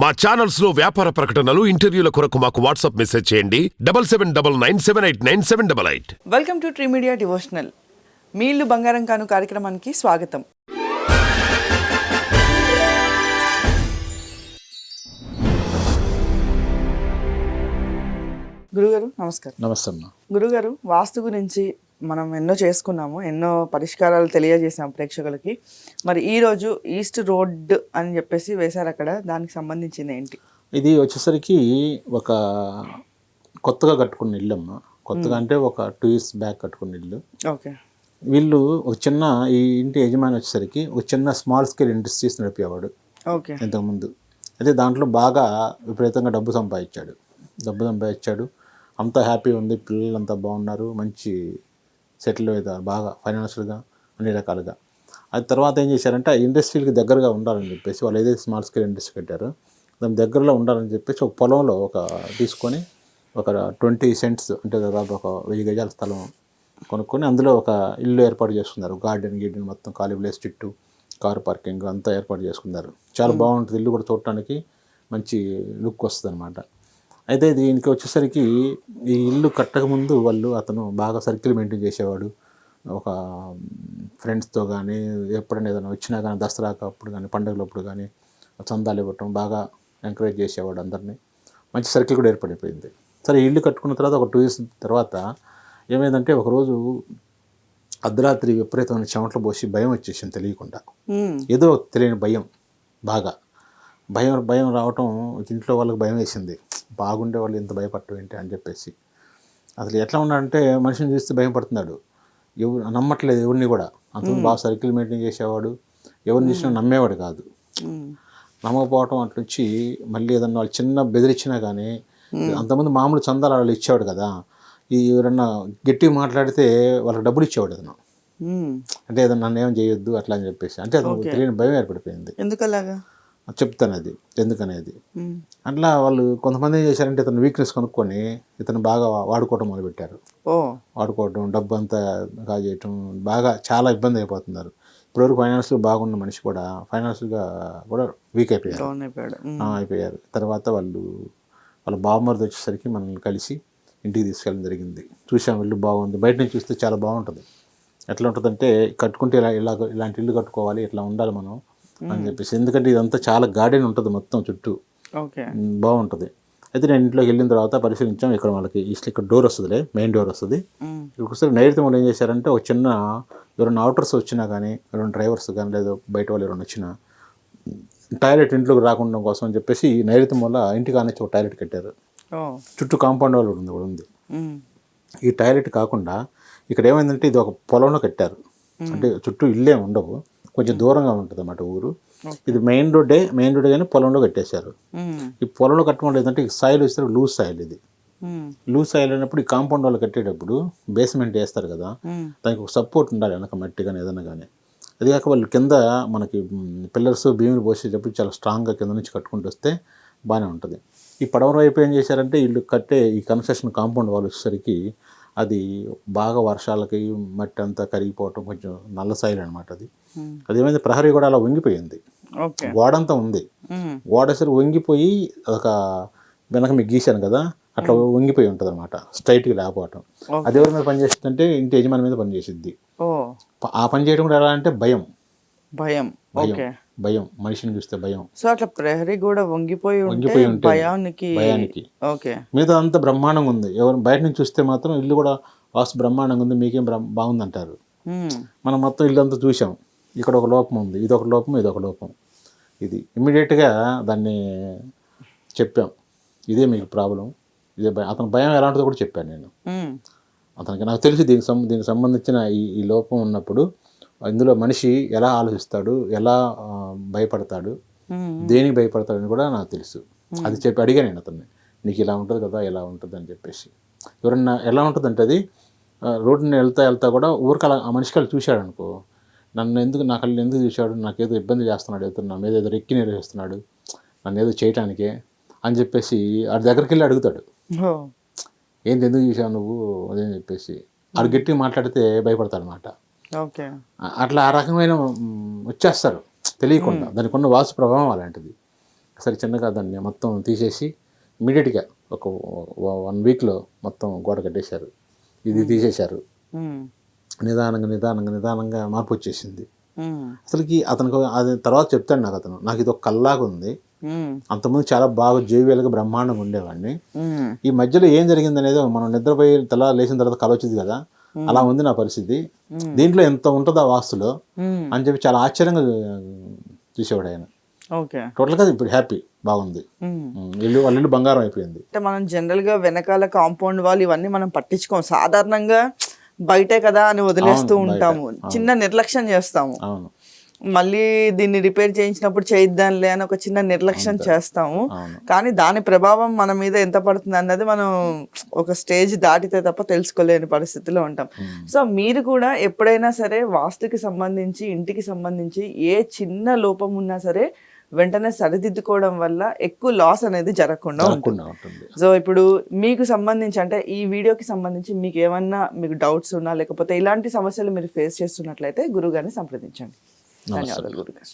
మా ఛానల్స్లో వ్యాపార ప్రకటనలు ఇంటర్వ్యూల కొరకు మాకు వాట్సాప్ మెసేజ్ చేయండి. Double seven double nine seven eight nine seven double eight. Welcome to Tree Media Devotional మీ ఇల్లు బంగారం కాను కార్యక్రమానికి స్వాగతం. గురుగారు నమస్కారం. నమస్తే అమ్మ గురుగారు వాస్తు గురించి మనం ఎన్నో చేసుకున్నాము ఎన్నో పరిష్కారాలు తెలియజేసాం ప్రేక్షకులకి. మరి ఈ రోజు ఈస్ట్ రోడ్ అని చెప్పేసి వేశారు అక్కడ దానికి సంబంధించింది ఏంటి? ఇది వచ్చేసరికి ఒక కొత్తగా కట్టుకున్న ఇల్లు అమ్మ కొత్తగా అంటే ఒక టూ ఇయర్స్ బ్యాక్ కట్టుకున్న ఇల్లు. ఓకే. వీళ్ళు ఒక చిన్న ఈ ఇంటి యజమాని వచ్చేసరికి ఒక చిన్న స్మాల్ స్కేల్ ఇండస్ట్రీస్ నడిపేవాడు. ఓకే. ఇంతకుముందు. అయితే దాంట్లో బాగా విపరీతంగా డబ్బు సంపాదించాడు. డబ్బు సంపాదించాడు. అంతా హ్యాపీ ఉంది పిల్లలు అంతా బాగున్నారు మంచి సెటిల్ అవుతారు బాగా ఫైనాన్షియల్గా అన్ని రకాలుగా. అది తర్వాత ఏం చేశారంటే ఆ ఇండస్ట్రీకి దగ్గరగా ఉండాలని చెప్పేసి వాళ్ళు ఏదైతే స్మాల్ స్కేల్ ఇండస్ట్రీ పెట్టారో దాని దగ్గరలో ఉండాలని చెప్పేసి ఒక పొలంలో ఒక తీసుకొని ఒక ట్వంటీ సెంట్స్ అంటే దాదాపు ఒక వెయ్యి గజాల స్థలం కొనుక్కొని అందులో ఒక ఇల్లు ఏర్పాటు చేసుకున్నారు. గార్డెన్ గీడెన్ మొత్తం ఖాళీ ప్లేస్ చుట్టూ కార్ పార్కింగ్ అంతా ఏర్పాటు చేసుకున్నారు. చాలా బాగుంటుంది. ఇల్లు కూడా చూడటానికి మంచి లుక్ వస్తుంది అనమాట అయితే దీనికి వచ్చేసరికి ఈ ఇల్లు కట్టకముందు వాళ్ళు అతను బాగా సర్కిల్ మెయింటైన్ చేసేవాడు. ఒక ఫ్రెండ్స్తో కానీ ఎప్పుడైనా ఏదైనా వచ్చినా కానీ దసరాకు అప్పుడు కానీ పండుగలప్పుడు కానీ చందాలు ఇవ్వటం బాగా ఎంకరేజ్ చేసేవాడు అందరినీ. మంచి సర్కిల్ కూడా ఏర్పడిపోయింది. సరే ఇల్లు కట్టుకున్న తర్వాత ఒక టూ ఇయర్స్ తర్వాత ఏమైందంటే ఒకరోజు అర్ధరాత్రి విపరీతమైన చెమటలు పోసి భయం వచ్చేసింది తెలియకుండా. ఏదో తెలియని భయం బాగా. భయం భయం రావటం ఇంట్లో వాళ్ళకి భయం వేసింది. బాగుండే వాళ్ళు ఇంత భయపడటం ఏంటి అని చెప్పేసి. అసలు ఎట్లా ఉన్నాడంటే మనిషిని చూస్తే భయం పడుతున్నాడు. ఎవరు నమ్మట్లేదు ఎవరిని కూడా. అతను బాగా సర్కిల్ మెయింటైన్ చేసేవాడు. ఎవరిని చూసినా నమ్మేవాడు కాదు. మ్మ్. నమ్మకపోవటం అట్లొచ్చి మళ్ళీ ఏదన్నా వాళ్ళు చిన్న బెదిరించినా కానీ అంతకుముందు మామూలు చందాలు వాళ్ళు ఇచ్చేవాడు కదా. ఈ ఎవరన్నా గట్టిగా మాట్లాడితే వాళ్ళకి డబ్బులు ఇచ్చేవాడు అతను. అంటే ఏదన్నా నన్ను ఏం చేయొద్దు అట్లా అని చెప్పేసి. అంటే అతను తెలియని భయం ఏర్పడిపోయింది. ఎందుకలాగా? చెప్తాను అది ఎందుకనేది. అట్లా వాళ్ళు కొంతమంది ఏం చేశారంటే ఇతను వీక్నెస్ కనుక్కొని ఇతను బాగా వాడుకోవటం మొదలుపెట్టారు. ఓ. వాడుకోవటం డబ్బు అంతా కాజేయటం బాగా చాలా ఇబ్బంది అయిపోతున్నారు. ఇప్పటివరకు ఫైనాన్షియల్ బాగున్న మనిషి కూడా ఫైనాన్షియల్గా కూడా వీక్ అయిపోయారు. అయిపోయారు. తర్వాత వాళ్ళు వాళ్ళ బావమరిది వచ్చేసరికి మనల్ని కలిసి ఇంటికి తీసుకెళ్ళడం జరిగింది. చూసాం ఇల్లు బాగుంది. బయట నుంచి చూస్తే చాలా బాగుంటుంది. ఎట్లా ఉంటుందంటే కట్టుకుంటే ఇలా ఇలా ఇలాంటి ఇల్లు కట్టుకోవాలి ఇట్లా ఉండాలి మనం. అని చెప్పేసి. ఎందుకంటే ఇదంతా చాలా గార్డెన్ ఉంటుంది మొత్తం చుట్టూ. ఓకే. బాగుంటుంది. అయితే నేను ఇంట్లోకి వెళ్ళిన తర్వాత పరిశీలించాం. ఇక్కడ వాళ్ళకి ఇక్కడ డోర్ వస్తుందిలే మెయిన్ డోర్ వస్తుంది. వస్తే నైరుతి వాళ్ళు ఏం చేశారంటే ఒక చిన్న ఎవరైనా అవుటర్స్ వచ్చినా కానీ ఎవరైనా డ్రైవర్స్ కానీ లేదా బయట వాళ్ళు ఎవరైనా వచ్చినా టాయిలెట్ ఇంట్లోకి రాకుండా కోసం అని చెప్పేసి నైరుతి వల్ల ఇంటికి కానిచ్చి ఒక టాయిలెట్ కట్టారు. చుట్టూ కాంపౌండ్ వాళ్ళు ఉంది కూడా ఉంది. ఈ టాయిలెట్ కాకుండా ఇక్కడ ఏమైందంటే ఇది ఒక పొలంలో కట్టారు. అంటే చుట్టూ ఇల్లే ఉండవు. కొంచెం దూరంగా ఉంటుంది అన్నమాట ఊరు ఇది మెయిన్ రోడ్డే మెయిన్ రోడ్ కానీ పొలంలో కట్టేశారు. ఈ పొలంలో కట్టడం ఏంటంటే ఈ సాయిల్ వస్తే లూజ్ సాయిల్ ఇది. లూజ్ సాయిల్ అయినప్పుడు ఈ కాంపౌండ్ వాళ్ళు కట్టేటప్పుడు బేస్మెంట్ వేస్తారు కదా. దానికి ఒక సపోర్ట్ ఉండాలి వెనక మట్టి కానీ ఏదైనా కానీ అది కాక వాళ్ళు కింద మనకి పిల్లర్స్ భీములు పోసేటప్పుడు చాలా స్ట్రాంగ్గా కింద నుంచి కట్టుకుంటూ వస్తే బాగానే ఉంటుంది ఈ పడవ వైపు ఏం చేశారంటే వీళ్ళు కట్టే ఈ కన్స్ట్రక్షన్ కాంపౌండ్ వాళ్ళు వచ్చేసరికి అది బాగా వర్షాలకి మట్టి అంతా కరిగిపోవటం కొంచెం నల్ల సాయిల్ అనమాట అది. మ్మ్. అది ఏమైంది? ప్రహరీ కూడా అలా వంగిపోయింది. గోడంతా ఉంది. గోడ అసలు వంగిపోయి ఒక వెనక మీకు గీశాను కదా అట్లా వంగిపోయి ఉంటుంది అనమాట స్ట్రైట్గా లేకపోవటం. అది ఎవరి మీద పనిచేస్తుందంటే ఇంటి యజమాని మీద పనిచేసిద్ది ఆ పని చేయడం కూడా ఎలా అంటే భయం. భయం. భయం. భయం మనిషిని చూస్తే భయం. సో అట్లా ప్రహరీ కూడా వంగిపోయి వంగిపోయి ఉంటే భయానికి భయానికి. ఓకే. మీద అంత బ్రహ్మాండంగా ఉంది. ఎవరు బయట నుంచి చూస్తే మాత్రం ఇల్లు కూడా వాస్తు బ్రహ్మాండంగా ఉంది మీకేం బాగుంది అంటారు. మనం మొత్తం ఇల్లు అంతా చూసాం ఇక్కడ ఒక లోపం ఉంది ఇది ఒక లోపం ఇది ఒక లోపం. ఇది ఇమ్మీడియట్గా దాన్ని చెప్పాం. ఇదే మీకు ప్రాబ్లం. ఇదే భయం. అతని భయం ఎలాంటిదో కూడా చెప్పాను నేను. అతనికి నాకు తెలిసి దీనికి దీనికి సంబంధించిన ఈ ఈ లోపం ఉన్నప్పుడు ఇందులో మనిషి ఎలా ఆలోచిస్తాడు ఎలా భయపడతాడు. దేనికి భయపడతాడని కూడా నాకు తెలుసు. అది చెప్పి అడిగా నేను అతన్ని. నీకు ఇలా ఉంటుంది కదా ఎలా ఉంటుంది అని చెప్పేసి. ఎవరన్నా ఎలా ఉంటుందంటే అది రోడ్డుని వెళ్తా వెళ్తా కూడా ఊరికి అలా ఆ మనిషికి అలా చూశాడు అనుకో నన్ను ఎందుకు నా కళ్ళు ఎందుకు చూశాడు నాకేదో ఇబ్బంది చేస్తున్నాడు ఇతను నా మీద ఏదో రెక్కి నిర్వహిస్తున్నాడు నన్ను ఏదో చేయటానికే అని చెప్పేసి వాడి దగ్గరికి వెళ్ళి అడుగుతాడు. ఏంటి ఎందుకు చూసావు నువ్వు? అదని చెప్పేసి. ఆడు గట్టిగా మాట్లాడితే భయపడతాడు అనమాట అట్లా ఆ రకమైన వచ్చేస్తారు. తెలియకుండా. దానికి ఉన్న వాస్తు ప్రభావం అలాంటిది. సరే చిన్నగా దాన్ని మొత్తం తీసేసి ఇమీడియట్గా ఒక వన్ వీక్లో మొత్తం గోడ కట్టేశారు. ఇది తీసేశారు. నిదానంగా నిదానంగా నిదానంగా మార్పు వచ్చేసింది. అసలుకి అతనికి అది తర్వాత చెప్తాడు నాకు అతను. నాకు ఇది ఒక కల్లాగా ఉంది. అంతకుముందు చాలా బాగా జోవియల్గా బ్రహ్మాండంగా ఉండేవాడిని. ఈ మధ్యలో ఏం జరిగింది అనేది మనం నిద్రపోయి తెల్ల లేచిన తర్వాత కల వచ్చింది కదా. అలా ఉంది నా పరిస్థితి. దీంట్లో ఎంత ఉంటుందో ఆ వాస్తులో. అని చెప్పి చాలా ఆశ్చర్యంగా చూసేవాడు ఆయన. ఓకే. టోటల్గా ఇప్పుడు హ్యాపీ బాగుంది. ఇల్లు వాళ్ళ ఇల్లు బంగారం అయిపోయింది. అంటే మనం జనరల్గా వెనకాల కాంపౌండ్ వాళ్ళు ఇవన్నీ మనం పట్టించుకోం. సాధారణంగా బయటే కదా అని వదిలేస్తూ. ఉంటాము. చిన్న నిర్లక్ష్యం చేస్తాము. అవును. మళ్ళీ దీన్ని రిపేర్ చేయించినప్పుడు చేయిద్దాంలే అని ఒక చిన్న నిర్లక్ష్యం చేస్తాము. కానీ దాని ప్రభావం మన మీద ఎంత పడుతుంది అన్నది మనం ఒక స్టేజ్ దాటితే తప్ప తెలుసుకోలేని పరిస్థితిలో ఉంటాం. సో మీరు కూడా ఎప్పుడైనా సరే వాస్తుకి సంబంధించి ఇంటికి సంబంధించి ఏ చిన్న లోపం ఉన్నా సరే వెంటనే సరిదిద్దుకోవడం వల్ల ఎక్కువ లాస్ అనేది జరగకుండా ఉంటుంది. సో ఇప్పుడు మీకు సంబంధించి అంటే ఈ వీడియోకి సంబంధించి మీకు ఏమన్నా మీకు డౌట్స్ ఉన్నా లేకపోతే ఇలాంటి సమస్యలు మీరు ఫేస్ చేస్తున్నట్లయితే గురుగారిని సంప్రదించండి. ధన్యవాదాలు గురుగారు